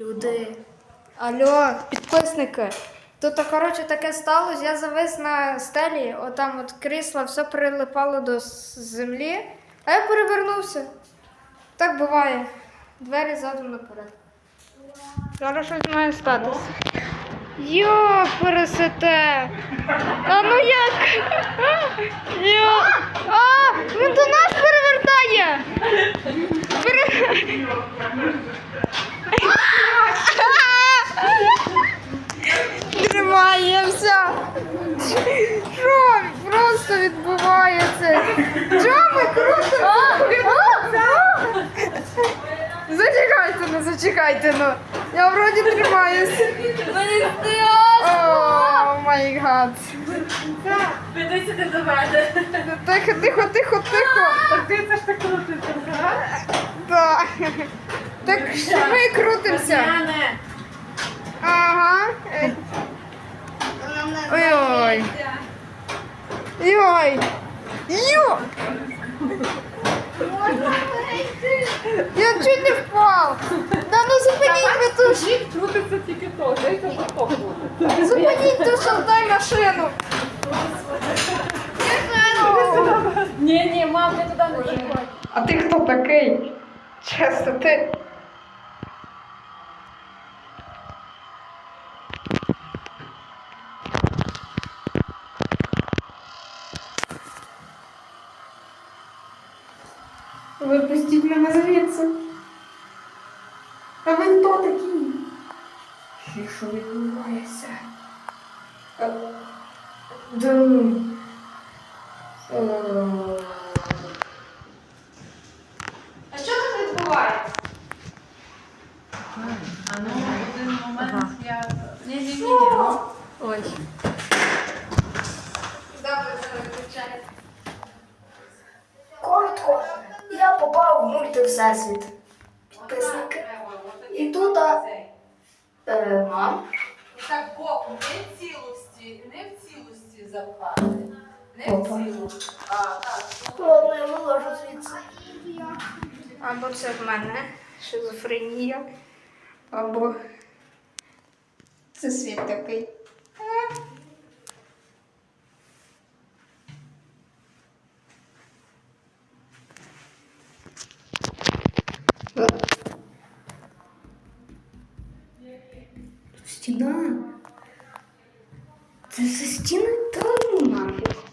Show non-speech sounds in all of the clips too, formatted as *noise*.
Люди. Алло, підписники. Тут, коротше, таке сталося, я завис на стелі, отам от крісла, все прилипало до землі, а я перевернувся. Так буває. Двері задом наперед. Зараз щось має статись. Йо, пересете. А ну як? *laughs* Йо. А, він до нас перевертає. Пере... *laughs* Тримаємося. Що просто відбувається? Чого ми круто? Зачекайте, ну зачекайте, ну. Я вроді тримаюсь. Мені. О май гад. Сюди до мене. Тихо, тихо, тихо, тихо. Так ти це ж так крутиться? Так. Так що ми крутимося. Ага. Ой-ой. Йой. Йо. Я чуть не впав. Да ну зупиніть ви ту ж. Крутиться тільки то, дайте поток буде. Зупиніть ту шалтай машину. Ні, ні, мам, не туди не заходь. А ти хто такий? Чесно, ти. Випустіть мене звідси. А ви хто такі? І що відбувається? А, Да ну. Е, А що тут відбувається? А ну, один момент я... Ні, ні, ні, ні. Ой. Добре, це виключає. Коротко, я попав в мультивсесвіт. Підписники. І тут а, е, мам. Так, боком, не в цілості, не в цілості запхати. Не в цілості. А, так. Ладно, я виложу звідси. Або це в мене шизофренія, або це світ такий. Е. Стіна. Це все стіни? Та ну нафіг.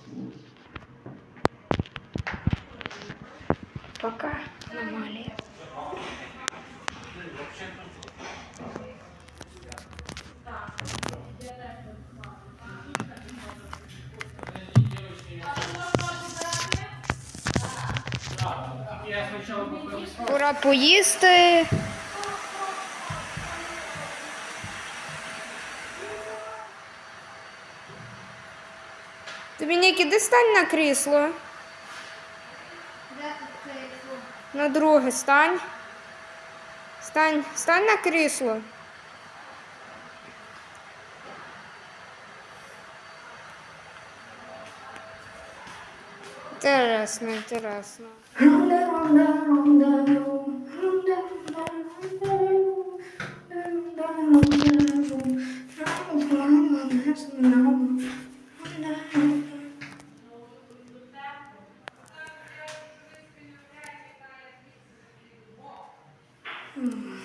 Пока аномалия. Пора поїсти. Тобі Нікі, іди стань на крісло. На друге стань. Стань, стань на крісло. Інтересно, інтересно. Mm.